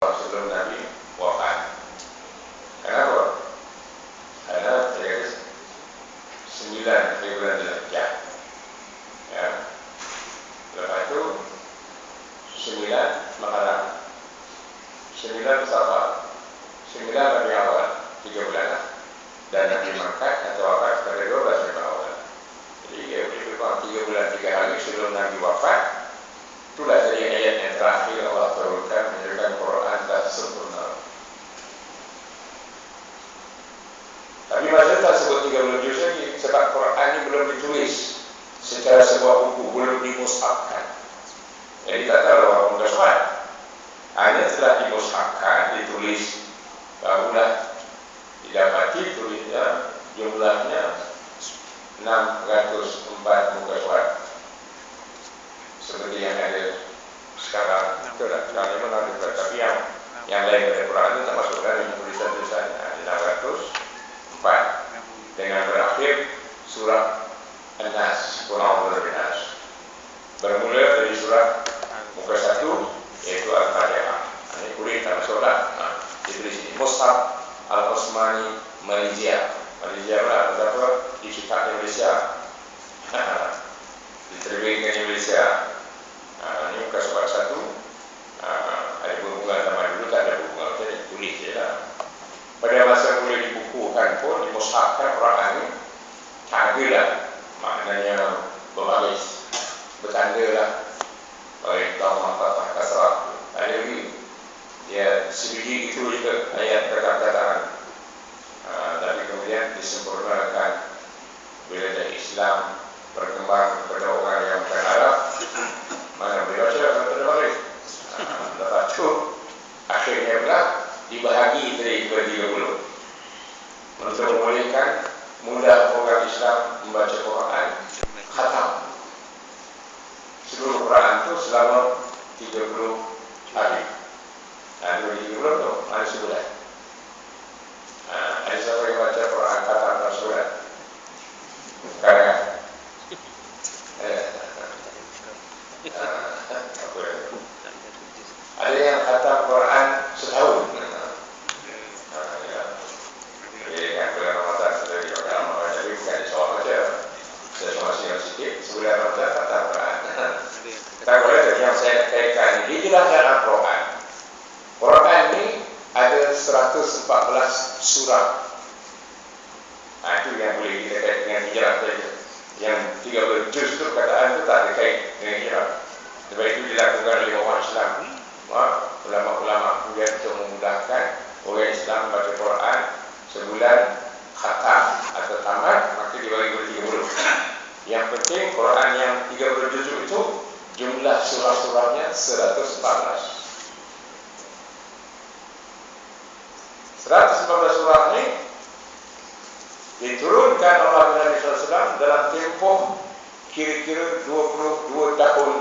sebelum Nabi wafat. Kenapa? Karena terjadi sembilan bulan Zulhijjah. Ya. Lepas itu sembilan Muharram, sembilan Safar, sembilan Rabi Awal, tiga bulan. Dan Nabi mangkat atau wafat pada dua belas Rabi Awal. Jadi ya, kurang tiga bulan tiga hari sebelum Nabi wafat. Itulah jadi ayat yang terakhir Allah turunkan menunjukkan Quran dah sempurna. Tapi masa tak sebut 30 juz lagi sebab Quran ini belum ditulis secara sebuah buku, belum dimushafkan. Jadi tak tahu apa pun kesuat. Hanya telah dimushafkan, ditulis, barulah didapati tulisnya jumlahnya 604 muka surat seperti yang ada sekarang lah sekarang ini ada tapi yang yang lain dari Quran itu termasuk dari tulisan-tulisan ada 604 dengan berakhir surah An-Nas kurang Nas. Bermula dari surah muka satu yaitu Al-Fatihah ini kulit termasuklah nah, ditulis ini Mus'ab Al-Osmani Malaysia. Malaysia lah betapa dicetak di Malaysia diterbitkan di Malaysia Ha, ini muka surat satu. Ha, ada berhubungan sama dulu tak ada berhubungan jadi tulis je lah. Pada dibukukan pun, dimusnahkan orang lain Tanda lah Maknanya berbaris Bertanda lah. Oleh Tuhan Muhammad Tuhan Kasrah Ada lagi dia sebiji itu juga ayat perkataan uh, ha, Tapi kemudian disempurnakan. Bila ada Islam berkembang kepada orang yang bukan Arab Mana beliau saja akan terbalik Lepas itu Akhirnya pula dibahagi dari 30 untuk memulihkan muda orang Islam membaca Quran khatam. Seluruh Quran itu selama 30 hari. Nah, 30 hari itu ada sebulan. Ada siapa yang baca Quran? Nah, itu yang boleh kait dengan hijrah saja. Yang 30 juz itu perkataan itu tak ada kait dengan hijrah. Sebab itu dilakukan oleh orang Islam. Ulama-ulama kemudian untuk memudahkan orang Islam baca Quran sebulan khatam atau tamat maka dibagi tiga 30. Yang penting Quran yang 30 juz itu jumlah surah-surahnya 114. 114 surah ini diturunkan oleh Nabi SAW dalam tempoh kira-kira 22 tahun.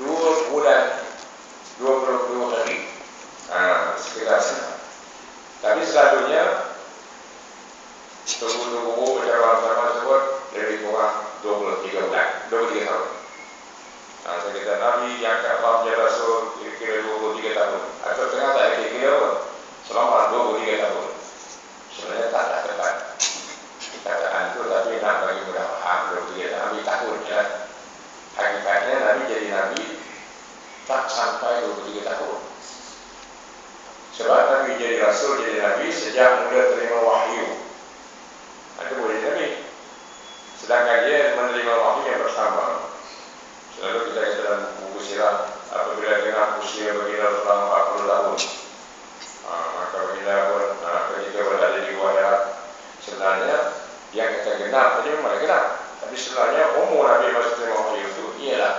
2 bulan 22 hari. Ha, sekitar tapi selalunya tunggu-tunggu macam orang-orang tersebut lebih kurang 23 bulan 23 tahun. Ha, kata Nabi yang kat Allah Rasul kira-kira 23 tahun. Atau tengah tak kira-kira pun selama 23 tahun sebenarnya tak ada tepat kataan itu tapi nak bagi mudah faham 23 Nabi tahun ya hakikatnya Nabi jadi Nabi tak sampai 23 tahun sebab Nabi jadi Rasul jadi Nabi sejak mula terima wahyu itu boleh Nabi sedangkan dia menerima wahyu yang bersama selalu kita dalam buku sirah apabila dengar usia bagi Rasulullah 40 tahun. Ha, maka bila pun ha, ketika berada di wadah sebenarnya yang kita genap tadi memang genap. Tapi sebenarnya umur Nabi masa terima wahyu itu ialah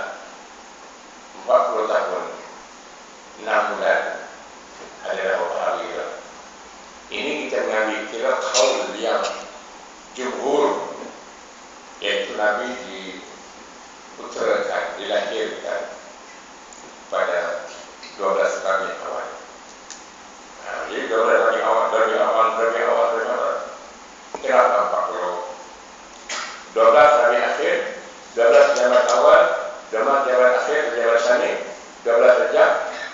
40 tahun 6 bulan adalah beberapa hari ini kita mengambil kira kaul yang jumhur yaitu Nabi diutarakan, dilahirkan pada 12 kali awal nah, jadi 12 kali awal, dari awal, dari awal, dari awal kenapa 40 12 hari akhir 12 jamat awal Jamat jabat akhir, jabat sani 12 rejab,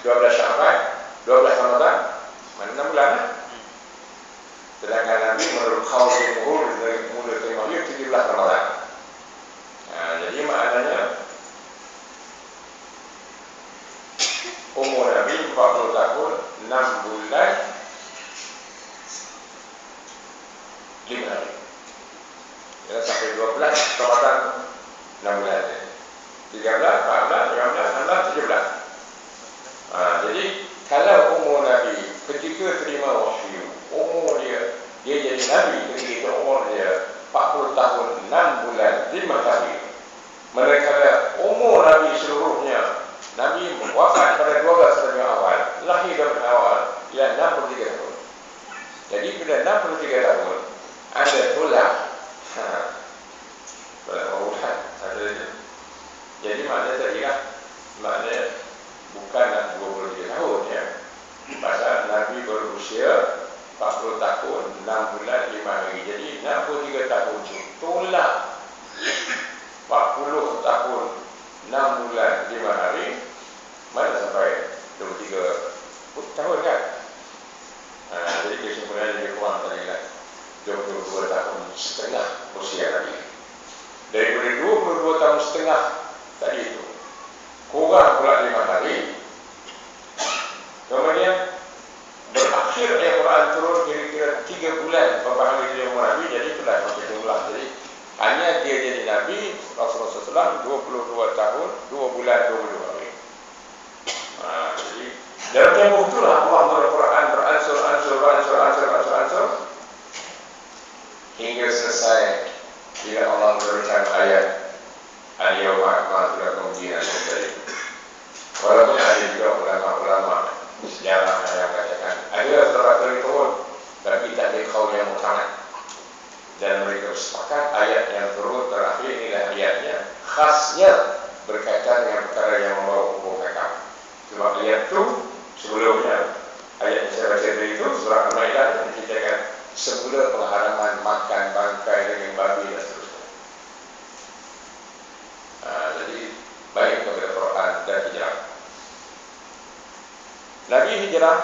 12 syafat 12 12 Ramadan mana 6 bulan lah. Sedangkan Nabi menurut khaul jumhur dari mula terima wahyu 17 Ramadan. Nah, jadi maknanya umur Nabi 40 tahun 6 bulan 5 hari. Ya, sampai 12 Ramadan 6 bulan. 13, 14, 15, 16, 17. Ha, jadi kalau umur Nabi ketika terima wahyu, umur dia dia jadi Nabi ketika umur dia 40 tahun 6 bulan 5 hari. Manakala umur Nabi seluruhnya Nabi wafat pada 12 tahun awal, lahir dari awal, ia 63 tahun. Jadi bila 63 tahun, ada tulang. Ha. Ada jadi maknanya tadi lah Maknanya bukanlah 23 tahun ya Pasal Nabi berusia 40 tahun 6 bulan 5 hari Jadi 63 tahun Tolak 40 tahun 6 bulan 5 hari Mana sampai 23 tahun kan? Ha, Jadi kesimpulannya lebih kurang tadi lah 22 tahun setengah usia Nabi Daripada 22 tahun setengah tadi itu kurang pula lima hari kemudian berakhir ayat Quran turun kira-kira tiga bulan beberapa hari dia umur Nabi jadi itulah masih jumlah. Jadi hanya dia jadi Nabi Rasulullah SAW 22 tahun 2 bulan 22 hari ha, jadi dalam tempoh itulah Allah Al-Quran beransur ansur beransur ansur ansur ansur. Hingga selesai bila Allah memberikan ayat Al-Yawma Akmaltu Lakum Dinakum dari Walaupun ada juga ulama-ulama sejarah yang katakan ada terakhir turun tapi tak ada kaum yang mutamat dan mereka sepakat ayat yang turun terakhir inilah ayatnya khasnya berkaitan dengan perkara yang membawa hukum hakam sebab ayat itu sebelumnya ayat yang saya baca itu surah Al-Ma'idah menceritakan semula pengharaman makan bangkai dengan babi dan seterusnya Ha, jadi baik kepada Quran dan hijrah. Nabi hijrah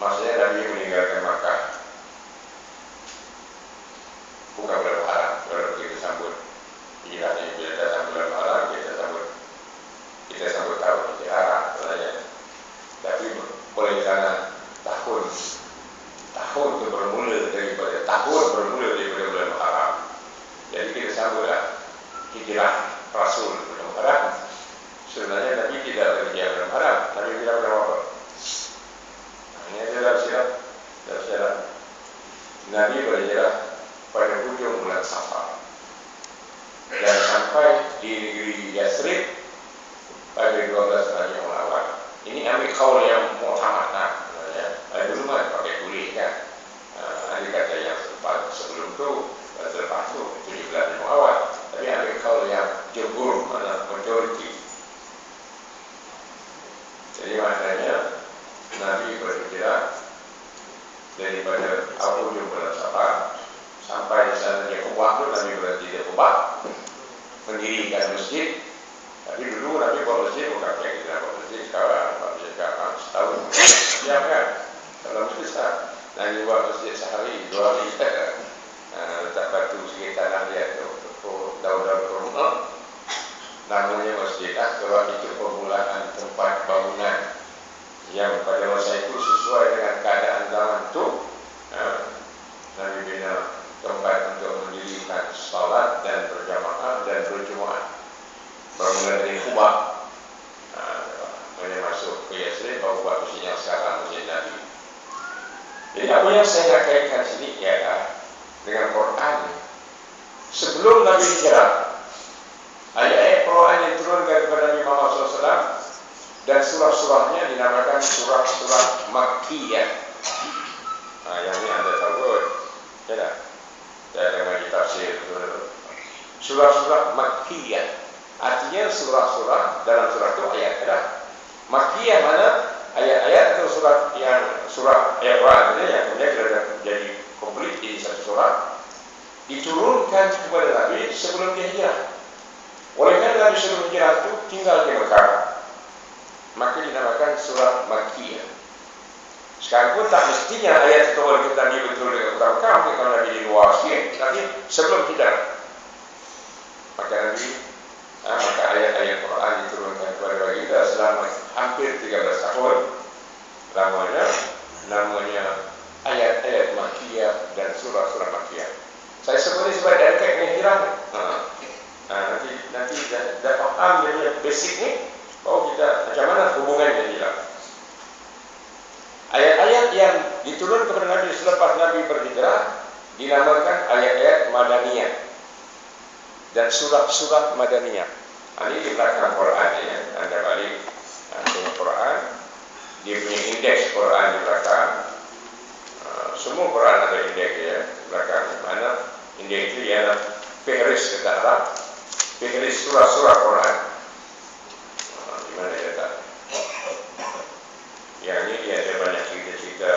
maksudnya Nabi meninggalkan Makkah. Bukan bulan haram, kalau kita sambut hijrah ini bila kita sambut bulan haram, kita sambut kita sambut tahun hijrah sebenarnya. Tapi boleh karena tahun tahun itu bermula daripada tahun bermula daripada bulan haram. Jadi kita sambutlah hijrah Rasul belum haram. Sebenarnya Nabi tidak berhijrah belum haram. Nabi tidak belum apa. Ini adalah siap dan siap. Nabi berhijrah pada hujung bulan Safar dan sampai di negeri Yasrib pada 12 Rabiul Awal. Ini ambil kaul yang muhammad nah. Ya. Dulu mah pakai kulit kan. Uh, ada kata yang sebelum tu, selepas tu, 17 Rabiul Awal tapi ambil kau yang jumhur mana majoriti jadi maknanya Nabi berhijrah daripada Abu Jumbala Safar sampai di sana dia kubah tu Nabi berhenti dia kubah mendirikan masjid. Tapi dulu Nabi buat masjid bukan yang kita buat masjid. Sekarang buat masjid sekarang setahun. Siap kan? Kalau masjid sah Nabi buat masjid sehari dua hari. Letak batu sikit tanah dia tu daun-daun kurma namanya Masjid Akbar itu permulaan tempat bangunan yang pada masa itu sesuai dengan keadaan zaman itu ha, Nabi bina tempat untuk mendirikan salat dan berjamaah dan berjumuah bermula dari ha, Mereka masuk ke Yasrib baru buat masjid yang sekarang Masjid Nabi. Jadi apa yang saya nak kaitkan sini ialah dengan Quran sebelum Nabi hijrah ayat-ayat Quran yang turunkan kepada Nabi Muhammad SAW dan surah-surahnya dinamakan surah-surah Makkiyah nah, yang ini anda tahu kot ya tak? saya akan bagi tafsir surah-surah Makkiyah artinya surah-surah dalam surah itu ayat ya Makkiyah mana? Ayat-ayat atau surah yang surah ayat Quran yang kemudian sudah jadi komplit di satu surah. Diturunkan kepada Nabi sebelum dia hijrah. Oleh kerana Nabi sebelum hijrah itu tinggal di Mekah. Maka dinamakan surah Makkiyah. Sekarang pun tak mestinya ayat itu boleh kita Nabi betul dengan utama mungkin kalau Nabi di luar sikit, tapi sebelum hijrah. Maka Nabi, ha, maka ayat-ayat Quran diturunkan kepada baginda selama hampir 13 tahun. Namanya, namanya ayat-ayat Makkiyah dan surah-surah Makkiyah. Saya sebut ini sebab dari kait hijrah. Ha. ha. nanti nanti dah, dah faham dia basic ni, baru kita macam mana hubungan dengan hijrah. Ayat-ayat yang diturun kepada Nabi selepas Nabi berhijrah dinamakan ayat-ayat Madaniyah dan surah-surah Madaniyah. Ini di belakang Quran ya. Anda balik tengok Quran, dia punya indeks Quran di belakang. Uh, semua Quran ada indeks ya belakang. Mana indeks itu ialah fihris kata Arab, fihris surah-surah Quran. Uh, di mana dia tak? Yang ini dia ada banyak cerita-cerita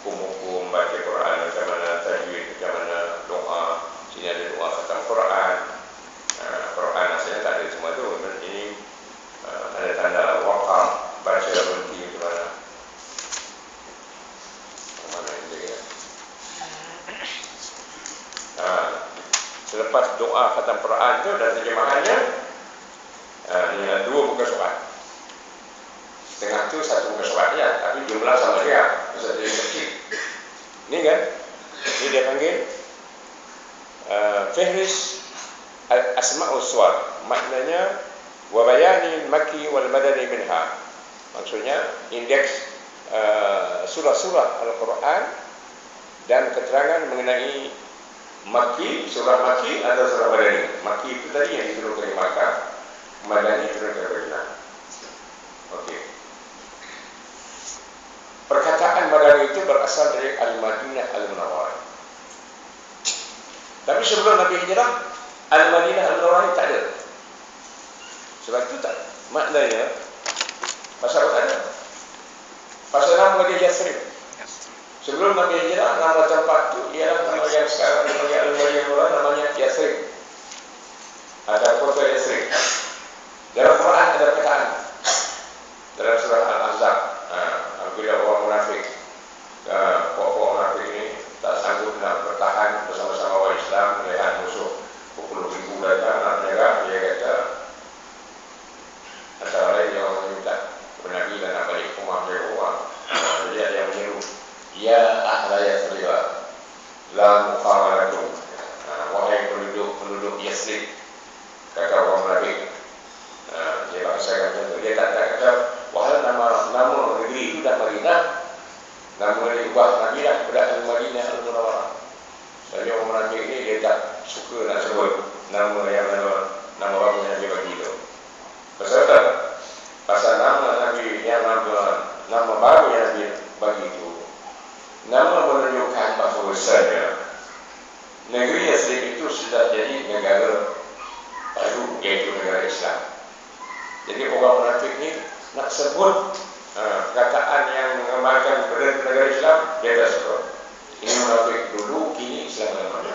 hukum-hukum baca Quran macam mana tajwid, macam mana doa. Sini ada doa khatam Quran. Uh, Quran asalnya tak ada semua tu. Ini uh, ada tanda wakaf baca berhenti macam mana. Mana ini dia? Uh, selepas doa khatam Quran tu dan terjemahannya uh, ini dua buku surat. Setengah tu satu muka surat dia tapi jumlah sama dia. Pasal dia kecil. Ni kan? Ni dia panggil uh, Fihris Asma'ul Suar maknanya wabayani maki wal madani minha. Maksudnya indeks uh, surah-surah Al-Quran dan keterangan mengenai maki, surah maki atau surah madani maki itu tadi yang diturunkan di Makkah madani diturunkan di Madinah okey Perkataan Madani itu berasal dari Al-Madinah Al-Munawwarah. Tapi sebelum Nabi Hijrah, Al-Madinah Al-Munawwarah tak ada. Sebab itu tak. Maknanya, pasal apa ada? Pasal nama dia Yathrib. Sebelum Nabi Hijrah, nama tempat itu ialah nama yang sekarang namanya Al-Madinah Al-Munawwarah, namanya Yathrib. Ada kota Yathrib. Dalam Quran ada perkataan. Dalam surah Al-Ahzab. Apabila orang munafik Pokok-pokok munafik ini Tak sanggup nak bertahan bersama-sama orang Islam Melihat musuh Pukul ribu datang nak menyerah Dia kata Antara lain dia orang minta Kepada Nabi dan nak balik rumah dia orang Jadi ada yang menyeru Ya ahla ya sariwa La muqamalakum Wahai penduduk-penduduk Yasrib Kata orang munafik Dia bangsa kata Dia tak kata Wahai nama nama negeri itu dah Madinah Nama dia ubah Nabi lah kepada Al-Madinah Al-Munawwarah Jadi orang menanjik ini dia tak suka nak sebut Nama yang nama Nama bagus yang dia bagi itu Pasal apa? Pasal nama Nabi yang nama Nama baru yang Nabi bagi itu Nama menunjukkan bahawa saja Negeri Yasrib itu sudah jadi negara baru Iaitu negara Islam Jadi orang menanjik ini nak sebut uh, kataan yang mengamalkan kepada negara Islam dia tak sebut ini munafik dulu kini Islam namanya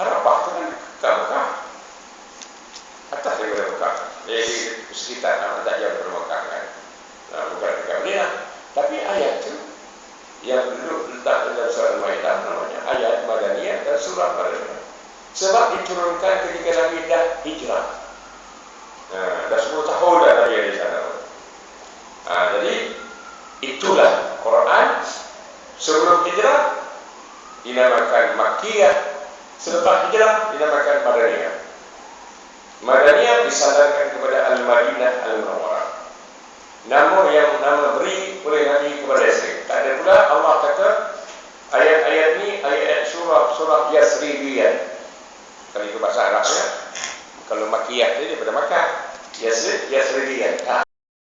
Arafah itu kan tak Mekah. Atas daripada Mekah. Jadi sekitar nama tak jauh dari Mekah kan. Nah, bukan dekat Madinah. Tapi ayat itu yang dulu letak dalam surah Al-Ma'idah namanya ayat Madaniyah dan surah Madaniyah. Sebab diturunkan ketika Nabi dah hijrah. Nah, dah 10 tahun dah Nabi di sana. Nah, jadi itulah Quran sebelum hijrah dinamakan Makkiyah, selepas hijrah dinamakan Madaniyah. Madaniyah disandarkan kepada Al-Madinah Al-Munawwarah. Nama yang nama beri oleh Nabi kepada Yasrib. Tak ada pula Allah kata ayat-ayat ni ayat surah surah Yasribiyah. Kalau itu bahasa Arabnya kalau makiyah tadi daripada Makkah Yasrib Yasribiya